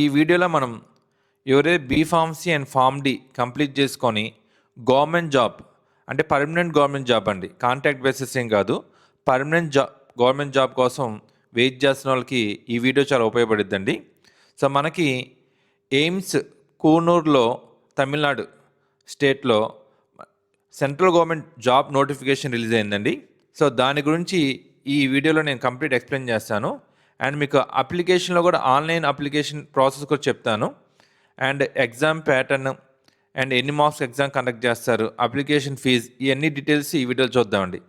ఈ వీడియోలో మనం ఎవరైతే B Pharmacy and Pharm D complete చేసుకొని గవర్నమెంట్ జాబ్ అంటే పర్మనెంట్ గవర్నమెంట్ జాబ్ అండి కాంట్రాక్ట్ బేసిస్ ఏం కాదు పర్మనెంట్ జాబ్ గవర్నమెంట్ జాబ్ కోసం వెయిట్ చేస్తున్న వాళ్ళకి ఈ వీడియో చాలా ఉపయోగపడుద్దండి. సో మనకి ఎయిమ్స్ కూనూరులో తమిళనాడు స్టేట్లో central government job notification release అయిందండి. సో దాని గురించి ఈ వీడియోలో నేను కంప్లీట్ ఎక్స్ప్లెయిన్ చేస్తాను. అండ్ మీకు అప్లికేషన్లో కూడా ఆన్లైన్ అప్లికేషన్ ప్రాసెస్ కూడా చెప్తాను. అండ్ ఎగ్జామ్ ప్యాటర్న్ అండ్ ఎన్ని మార్క్స్ ఎగ్జామ్ కండక్ట్ చేస్తారు అప్లికేషన్ ఫీజ్ ఇవన్నీ డీటెయిల్స్ ఈ వీడియోలో చూద్దామండి.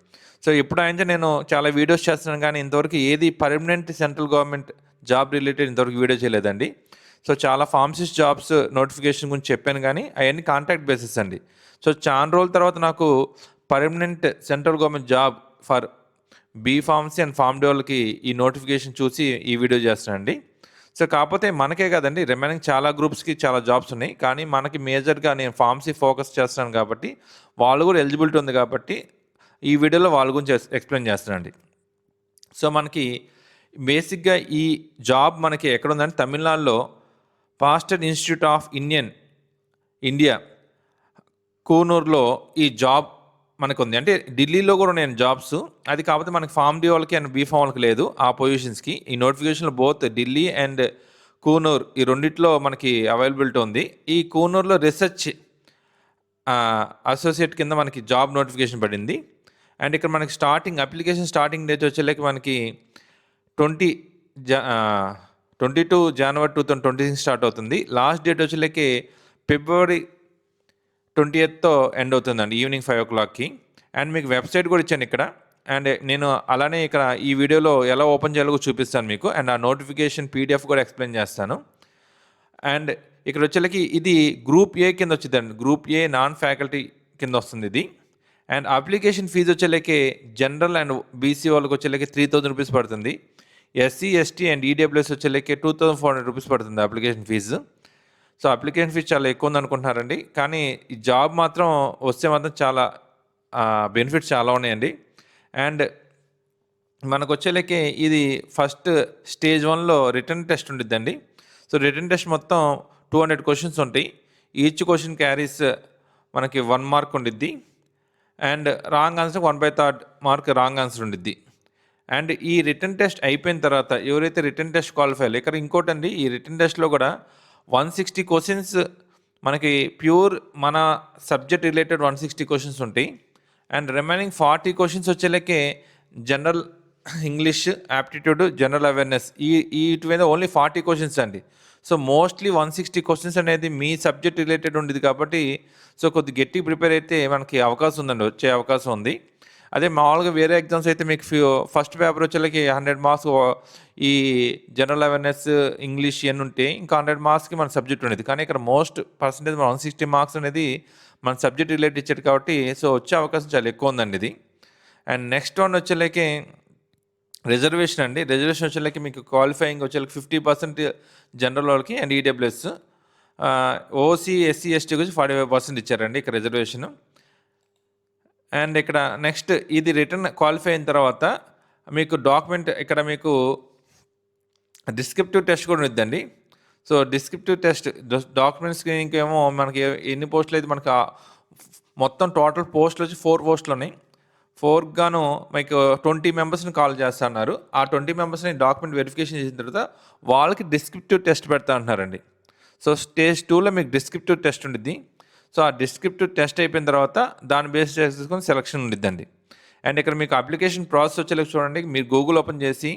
సో ఇప్పుడు అయితే నేను చాలా వీడియోస్ చేస్తున్నాను కానీ ఇంతవరకు ఏది permanent central government job related ఇంతవరకు వీడియో చేయలేదండి. సో చాలా ఫార్మసిస్ట్ జాబ్స్ నోటిఫికేషన్ గురించి చెప్పాను కానీ అవన్నీ కాంటాక్ట్ బేసిస్ అండి. సో చాలా రోజుల తర్వాత నాకు permanent central government job for B pharmacy and Pharm డోర్లకి ఈ నోటిఫికేషన్ చూసి ఈ వీడియో చేస్తానండి. సో కాకపోతే మనకే కదండి రిమైనింగ్ చాలా గ్రూప్స్కి చాలా జాబ్స్ ఉన్నాయి. కానీ మనకి మేజర్గా నేను ఫార్మసీ ఫోకస్ చేస్తాను కాబట్టి వాళ్ళు కూడా ఎలిజిబిలిటీ ఉంది కాబట్టి ఈ వీడియోలో వాళ్ళ గురించి ఎక్స్ప్లెయిన్ చేస్తానండి. సో మనకి బేసిక్గా ఈ జాబ్ మనకి ఎక్కడ ఉందంటే తమిళనాడులో Pasteur institute of Indian India కూనూరులో ఈ జాబ్ మనకు ఉంది అంటే ఢిల్లీలో కూడా నేను జాబ్స్ అది కాకపోతే మనకి ఫార్మ్ డి వాళ్ళకి అండ్ బీ ఫామ్ వాళ్ళకి లేదు. ఆ పొజిషన్స్కి ఈ నోటిఫికేషన్లో బోత్ ఢిల్లీ అండ్ కూనూర్ ఈ రెండిట్లో మనకి అవైలబిలిటీ ఉంది. ఈ కూనూర్లో రీసెర్చ్ అసోసియేట్ కింద మనకి జాబ్ నోటిఫికేషన్ పడింది. అండ్ ఇక్కడ మనకి స్టార్టింగ్ అప్లికేషన్ స్టార్టింగ్ డేట్ వచ్చేలాకి మనకి ట్వంటీ జా twenty two January two thousand twenty six start అవుతుంది. లాస్ట్ డేట్ వచ్చేలాకి ఫిబ్రవరి ట్వంటీ ఎయిత్తో ఎండ్ అవుతుందండి ఈవినింగ్ ఫైవ్ ఓ క్లాక్కి. అండ్ మీకు వెబ్సైట్ కూడా ఇచ్చాను ఇక్కడ. అండ్ నేను అలానే ఇక్కడ ఈ వీడియోలో ఎలా ఓపెన్ చేయాలో చూపిస్తాను మీకు. అండ్ ఆ నోటిఫికేషన్ పీడిఎఫ్ కూడా ఎక్స్ప్లెయిన్ చేస్తాను. అండ్ ఇక్కడ వచ్చేలకి ఇది గ్రూప్ ఏ కింద వచ్చిందండి. గ్రూప్ ఏ నాన్ ఫ్యాకల్టీ కింద వస్తుంది ఇది. అండ్ అప్లికేషన్ ఫీజు వచ్చేలకి జనరల్ అండ్ బీసీ వాళ్ళకి వచ్చేలకి త్రీ థౌజండ్ రూపీస్ పడుతుంది. SC ST and EWS వచ్చేలకి two thousand four hundred rupees పడుతుంది application fee. So application fee చాలా ఎక్కువ ఉంది అనుకుంటున్నారండి కానీ ఈ జాబ్ మాత్రం వస్తే మాత్రం చాలా బెనిఫిట్స్ చాలా ఉన్నాయండి. అండ్ మనకు వచ్చేలకి ఇది ఫస్ట్ స్టేజ్ వన్లో రిటర్న్ టెస్ట్ ఉంటుందండి సో రిటర్న్ టెస్ట్ మొత్తం టూ హండ్రెడ్ క్వశ్చన్స్ ఉంటాయి. ఈచ్ క్వశ్చన్ క్యారీస్ మనకి వన్ మార్క్ ఉండిద్ది. And wrong answer one by third mark wrong answer ఉండిద్ది. అండ్ ఈ రిటర్న్ టెస్ట్ అయిపోయిన తర్వాత ఎవరైతే రిటర్న్ టెస్ట్ క్వాలిఫై ఇక్కడ ఇంకోటి అండి ఈ రిటర్న్ టెస్ట్లో కూడా వన్ సిక్స్టీ క్వశ్చన్స్ మనకి ప్యూర్ మన subject related one sixty questions ఉంటాయి. And remaining forty questions వచ్చేలకే general English aptitude general awareness ఈ ఇటు మీద ఓన్లీ ఫార్టీ క్వశ్చన్స్ అండి. So mostly one sixty questions అనేది మీ సబ్జెక్ట్ రిలేటెడ్ ఉండేది కాబట్టి సో కొద్ది గట్టి ప్రిపేర్ అయితే మనకి అవకాశం ఉందండి వచ్చే అవకాశం ఉంది. అదే మామూలుగా వేరే ఎగ్జామ్స్ అయితే మీకు ఫస్ట్ పేపర్ వచ్చేళ్ళకి హండ్రెడ్ మార్క్స్ ఈ జనరల్ అవేర్నెస్ ఇంగ్లీష్ ఇవన్నీ ఉంటే ఇంకా హండ్రెడ్ మార్క్స్కి మన సబ్జెక్ట్ ఉండేది. కానీ ఇక్కడ most percentage one sixty marks అనేది మన సబ్జెక్ట్ రిలేటెడ్ ఇచ్చాడు కాబట్టి సో వచ్చే అవకాశం చాలా ఎక్కువ ఉందండి ఇది. అండ్ నెక్స్ట్ వన్ వచ్చేళ్ళకి రిజర్వేషన్ అండి. రిజర్వేషన్ వచ్చేళ్ళకి మీకు క్వాలిఫైయింగ్ వచ్చేళ్ళకి ఫిఫ్టీ పర్సెంట్ జనరల్ వాళ్ళకి and EWS OC SC ST గురించి ఫార్టీ ఫైవ్ పర్సెంట్ ఇచ్చారండి ఇక్కడ రిజర్వేషన్ అండ్ ఇక్కడ నెక్స్ట్ ఇది రిటర్న్ క్వాలిఫై అయిన తర్వాత మీకు డాక్యుమెంట్ ఇక్కడ మీకు డిస్క్రిప్టివ్ టెస్ట్ కూడా ఉందండి so descriptive test document screening ఏమో మనకి ఎన్ని పోస్టులు అయితే మనకి మొత్తం టోటల్ పోస్టులు వచ్చి ఫోర్ పోస్టులు ఉన్నాయి. ఫోర్ గాను మీకు ట్వంటీ మెంబర్స్ని కాల్ చేస్తా అన్నారు ఆ ట్వంటీ మెంబర్స్ని డాక్యుమెంట్ వెరిఫికేషన్ చేసిన తర్వాత వాళ్ళకి డిస్క్రిప్టివ్ టెస్ట్ పెడతా అంటున్నారండి. సో స్టేజ్ టూలో మీకు డిస్క్రిప్టివ్ టెస్ట్ ఉంటుంది సో ఆ డిస్క్రిప్టివ్ టెస్ట్ అయిపోయిన తర్వాత దాన్ని బేస్ చేసుకుని సెలక్షన్ ఉండిద్దండి. అండ్ ఇక్కడ మీకు అప్లికేషన్ ప్రాసెస్ వచ్చేలా చూడండి. మీరు గూగుల్ ఓపెన్ చేసి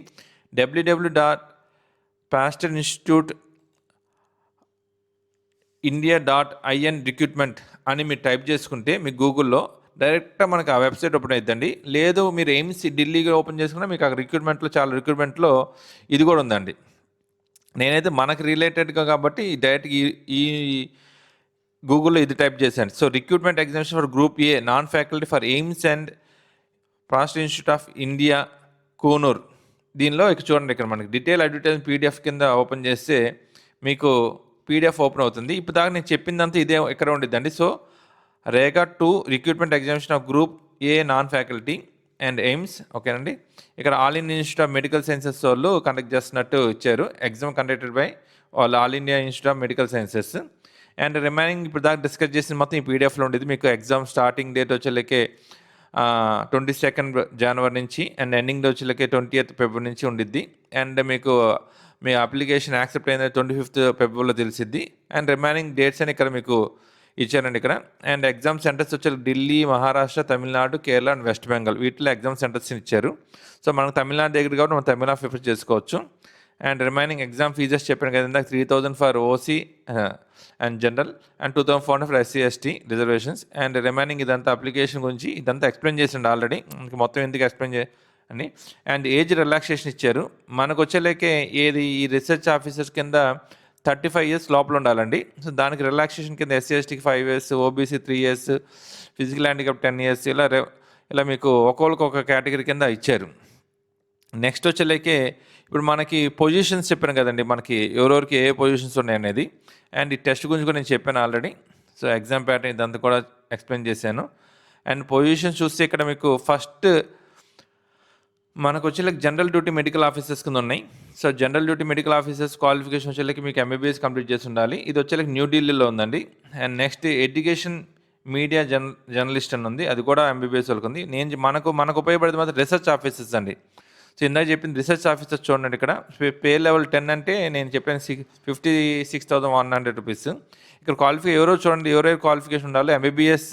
WWW dot Pasteur institute India dot IN recruitment అని మీరు టైప్ చేసుకుంటే మీ గూగుల్లో డైరెక్ట్గా మనకి ఆ వెబ్సైట్ ఓపెన్ అవుతుందండి లేదు మీరు ఎయిమ్స్ ఢిల్లీగా ఓపెన్ చేసుకున్నా మీకు ఆ రిక్రూట్మెంట్లో చాలా రిక్రూట్మెంట్లో ఇది కూడా ఉందండి. నేనైతే మనకు రిలేటెడ్గా కాబట్టి డైరెక్ట్ ఈ ఈ గూగుల్లో ఇది టైప్ చేశాను. So recruitment examination for group A non faculty for AIIMS and Pasteur institute of India Coonoor దీనిలో ఇక్కడ చూడండి ఇక్కడ మనకి డీటెయిల్ అడ్వర్టైజ్ పీడిఎఫ్ కింద ఓపెన్ చేస్తే మీకు పీడిఎఫ్ ఓపెన్ అవుతుంది. ఇప్పుడు దాకా నేను చెప్పిందంతా ఇదే ఎక్కడ ఉండిద్దండి. So Rega to recruitment examination of group A non faculty and AIIMS ఓకేనండి? ఇక్కడ all India institute of medical sciences వాళ్ళు కండక్ట్ చేస్తున్నట్టు ఇచ్చారు. ఎగ్జామ్ కండక్టెడ్ బై వాళ్ళు all India institute of medical sciences and remaining ఇప్పుడు దాకా డిస్కస్ చేసిన మొత్తం ఈ పీడిఎఫ్లో ఉండేది. మీకు ఎగ్జామ్ స్టార్టింగ్ డేట్ వచ్చేలకే ట్వంటీ సెకండ్ జనవరి నుంచి అండ్ ఎండింగ్ డే వచ్చేలకే ట్వంటీ ఎయిత్ ఫిబ్రవరి నుంచి ఉండిద్ది. అండ్ మీకు మీ అప్లికేషన్ యాక్సెప్ట్ అయింది ట్వంటీ ఫిఫ్త్ ఫిబ్రవరిలో తెలిసిద్ది. అండ్ రిమైనింగ్ డేట్స్ అని ఇక్కడ మీకు ఇచ్చారండి ఇక్కడ. అండ్ ఎగ్జామ్ సెంటర్స్ వచ్చి ఢిల్లీ మహారాష్ట్ర తమిళనాడు కేరళ అండ్ వెస్ట్ బెంగాల్ వీటిలో ఎగ్జామ్ సెంటర్స్ ఇచ్చారు. సో మనకు తమిళనాడు దగ్గర కాబట్టి మనం తమిళనాడు ప్రిఫర్ చేసుకోవచ్చు. అండ్ రిమైనింగ్ ఎగ్జామ్ ఫీజెస్ చెప్పాను కదా ఇందాక three thousand for OC and general and two thousand four for SC ST reservations and remaining ఇదంతా అప్లికేషన్ గురించి ఇదంతా ఎక్స్ప్లెయిన్ చేసిండు ఆల్రెడీ మనకి మొత్తం ఎందుకు ఎక్స్ప్లెయిన్ చే అని. అండ్ ఏజ్ రిలాక్సేషన్ ఇచ్చారు. మనకు వచ్చేలేకే ఏది ఈ రీసెర్చ్ ఆఫీసర్స్ కింద థర్టీ ఫైవ్ ఇయర్స్ లోపల ఉండాలండి. సో దానికి రిలాక్సేషన్ కింద ఎస్సీ ఎస్టీకి five years OBC three years physical handicap ten years ఇలా ఇలా మీకు ఒక్కొక్కరికి ఒక కేటగిరీ కింద ఇచ్చారు. నెక్స్ట్ వచ్చేలేకే ఇప్పుడు మనకి పొజిషన్స్ చెప్పాను కదండి. మనకి ఎవరెవరికి ఏ పొజిషన్స్ ఉన్నాయి అనేది. అండ్ ఈ టెస్ట్ గురించి కూడా నేను చెప్పాను ఆల్రెడీ సో ఎగ్జామ్ ప్యాటర్న్ ఇదంతా కూడా ఎక్స్ప్లెయిన్ చేశాను. అండ్ పొజిషన్స్ చూస్తే ఇక్కడ మీకు ఫస్ట్ మనకు వచ్చేలాకి జనరల్ డ్యూటీ మెడికల్ ఆఫీసర్స్ కింద ఉన్నాయి. So general duty medical officers qualification వచ్చేలాకి మీకు ఎంబీబీఎస్ కంప్లీట్ చేసి ఉండాలి. ఇది వచ్చేలాకి న్యూఢిల్లీలో ఉందండి. అండ్ నెక్స్ట్ ఎడ్యుకేషన్ మీడియా జర్న జర్నలిస్ట్ అని ఉంది. అది కూడా ఎంబీబీఎస్ వాళ్ళకి ఉంది నేను మనకు మనకు ఉపయోగపడేది మాత్రం రీసెర్చ్ ఆఫీసర్స్ అండి. సో ఇందాక చెప్పింది రీసెర్చ్ ఆఫీసర్ చూడండి ఇక్కడ. పే లెవెల్ టెన్ అంటే నేను చెప్పాను six fifty six thousand one hundred rupees. ఇక్కడ క్వాలిఫై ఎవరో చూడండి ఎవరెవరు క్వాలిఫికేషన్ ఉండాలి MBBS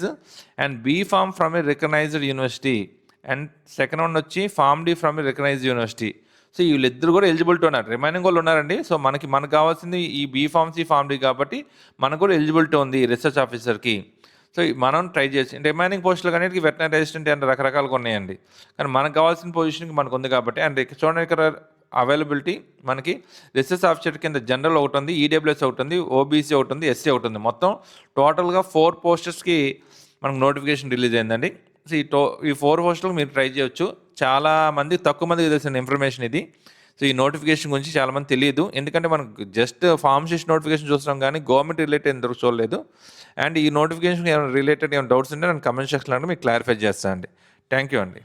and B pharm from a recognised university and second one వచ్చి pharm D from a recognised university so వీళ్ళిద్దరు కూడా ఎలిజిబిలిటీ ఉన్నారు. రిమైనింగ్ వాళ్ళు ఉన్నారండి. సో మనకి మనకు కావాల్సింది ఈ బీ ఫామ్స్ ఈ ఫామ్ డి కాబట్టి మనకు కూడా ఎలిజిబిలిటీ ఉంది రీసెర్చ్ ఆఫీసర్కి సో మనం ట్రై చేసి రిమైనింగ్ పోస్టులు కానీ వెటనరీ అసిస్టెంట్ అండ్ రకరకాలుగా ఉన్నాయండి. కానీ మనకు కావాల్సిన పొజిషన్కి మనకు ఉంది కాబట్టి అండ్ చూడండి ఇక్కడ అవైలబిలిటీ మనకి రిసెస్ ఆఫీసర్ కింద జనరల్ ఒకటి ఉంది ఈడబ్ల్యూఎస్ ఒకటి ఉంది ఓబీసీ ఒకటి ఉంది ఎస్సీ ఒకటి ఉంది. మొత్తం టోటల్గా ఫోర్ పోస్టర్స్కి మనకు నోటిఫికేషన్ రిలీజ్ అయిందండి. సో ఈ టో ఈ ఫోర్ పోస్టులకు మీరు ట్రై చేయొచ్చు. చాలా మంది తక్కువ మందికి తెలిసిన ఇన్ఫర్మేషన్ ఇది. సో ఈ నోటిఫికేషన్ గురించి చాలా మంది తెలియదు. ఎందుకంటే మనకు జస్ట్ ఫార్మసిస్ట్ నోటిఫికేషన్ చూస్తున్నాం కానీ గవర్నమెంట్ రిలేటెడ్ ఎందుకు చూడలేదు. అండ్ ఈ నోటిఫికేషన్ ఏమైనా రిలేటెడ్ ఏమైనా డౌట్స్ ఉంటే నేను కమెంట్ సెక్షన్లో మీకు క్లారిఫై చేస్తాను అండి థ్యాంక్ యూ అండి.